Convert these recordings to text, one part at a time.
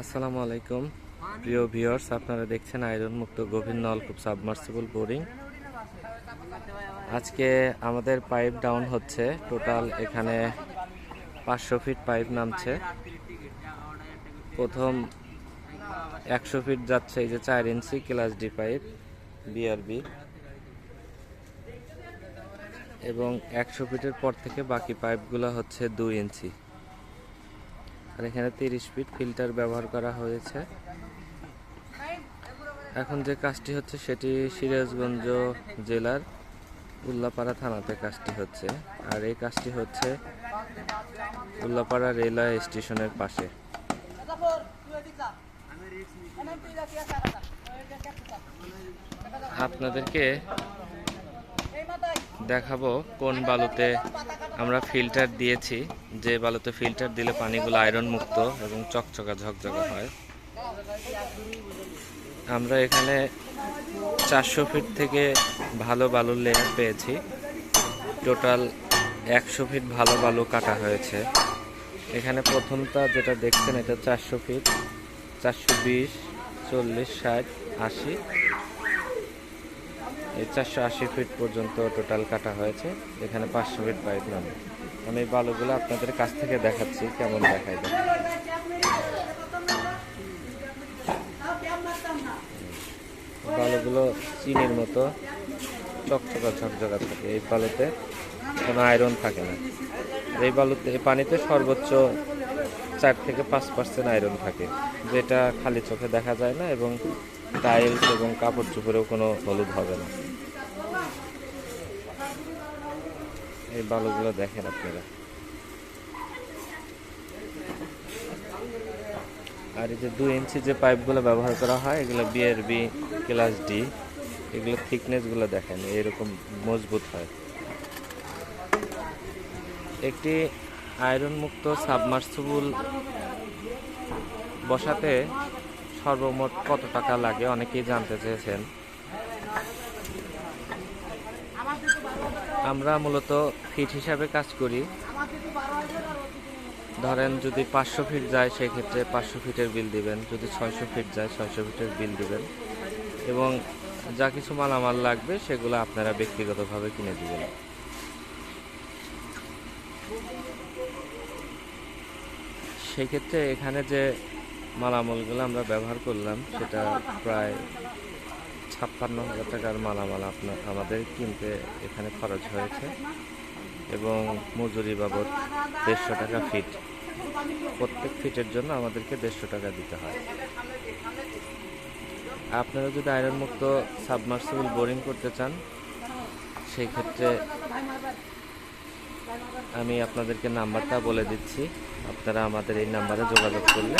আসসালামু আলাইকুম। প্রিয় ভিউয়ার্স, আপনারা দেখছেন আয়রন মুক্ত গভীর নলকূপ সাবমার্সিবল বোরিং। আজকে আমাদের পাইপ ডাউন হচ্ছে। টোটাল এখানে পাঁচশো ফিট পাইপ নামছে। প্রথম একশো ফিট যাচ্ছে এই যে চার inch class D pipe BRB এবং একশো ফিটের পর থেকে বাকি পাইপগুলো হচ্ছে দুই ইঞ্চি। আর এখানে তিরিশ ফিট ফিল্টার ব্যবহার করা হয়েছে। এখন যে কাজটি হচ্ছে সেটি সিরাজগঞ্জ জেলার উল্লাপাড়া থানাতে কাজটি হচ্ছে। আর এই কাজটি হচ্ছে উল্লাপাড়া রেলওয়ে স্টেশনের পাশে। আপনাদেরকে দেখাবো কোন বালুতে আমরা ফিল্টার দিয়েছি। যে বালুতে ফিল্টার দিলে পানিগুলো আয়রন মুক্ত এবং চকচকা ঝকঝকা হয়। আমরা এখানে চারশো ফিট থেকে ভালো বালুর লেয়ার পেয়েছি। টোটাল একশো ফিট ভালো বালু কাটা হয়েছে। এখানে প্রথমটা যেটা দেখছেন এটা চারশো ফিট চারশো বিশ, চল্লিশ, ষাট, আশি। এই চারশো আশি ফিট পর্যন্ত টোটাল কাটা হয়েছে। এখানে পাঁচশো ফিট পাইপ নামে। আমি এই বালুগুলো আপনাদের কাছ থেকে দেখাচ্ছি, কেমন দেখাই বালুগুলো চিনির মতো চকচকা ঝকঝকা থাকে, এই বালুতে কোনো আয়রন থাকে না। এই বালুতে, এই পানিতে সর্বোচ্চ চার থেকে পাঁচ পার্সেন্ট আয়রন থাকে, যেটা খালি চোখে দেখা যায় না এবং টাইলস এবং কাপড় চোপড়েও কোনো হলুদ হবে না। এই বালুগুলো দেখেন আপনারা। আর এই যে দুই ইঞ্চি যে পাইপগুলো ব্যবহার করা হয়, এগুলো বিআরবি ক্লাস ডি এগুলো থিকনেসগুলো দেখেন, এরকম মজবুত হয়। একটি আয়রন মুক্ত সাবমার্সিবল বসাতে সর্বমোট কত টাকা লাগে, অনেকেই জানতে চেয়েছেন। আমরা মূলত ফিট হিসাবে কাজ করি। ধরেন যদি পাঁচশো ফিট যায়, সেক্ষেত্রে পাঁচশো ফিটের বিল দিবেন। যদি ছয়শো ফিট যায়, ছয়শো ফিটের বিল দিবেন। এবং যা কিছু মালামাল লাগবে, সেগুলো আপনারা ব্যক্তিগতভাবে কিনে দিবেন। সেই ক্ষেত্রে এখানে যে মালামালগুলো আমরা ব্যবহার করলাম, সেটা প্রায় ছাপ্পান্ন হাজার টাকার মালামাল আপনার, আমাদের কিনতে এখানে খরচ হয়েছে। এবং মজুরি বাবদ দেড়শো টাকা ফিট প্রত্যেক ফিটের জন্য আমাদেরকে দেড়শো টাকা দিতে হয়। আপনারা যদি আয়রন মুক্ত সাবমার্সিবল বোরিং করতে চান, সেই ক্ষেত্রে আমি আপনাদেরকে নাম্বারটা বলে দিচ্ছি। আপনারা আমাদের এই নাম্বারে যোগাযোগ করলে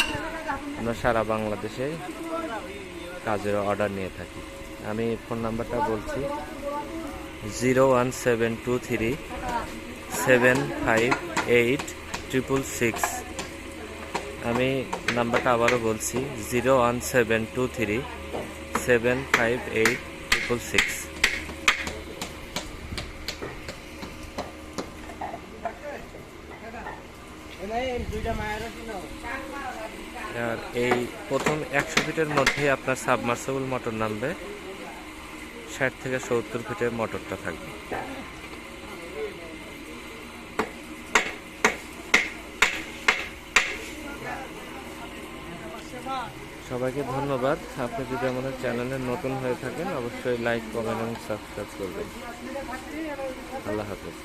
আমরা সারা বাংলাদেশে কাজের অর্ডার নিয়ে থাকি। আমি ফোন নাম্বারটা বলছি। Zero one seven two three seven five eight triple six আমি নাম্বারটা আবারও বলছি। Zero one seven two three seven five eight triple six আর এই প্রথম একশো ফিটের মধ্যে আপনার সাবমার্সেবল মোটর নামবে। ষাট থেকে সত্তর ফিটের মোটরটা থাকবে। সবাইকে ধন্যবাদ। আপনি যদি আমাদের চ্যানেলে নতুন হয়ে থাকেন, অবশ্যই লাইক, কমেন্ট এবং সাবস্ক্রাইব করবেন। আল্লাহ হাফেজ।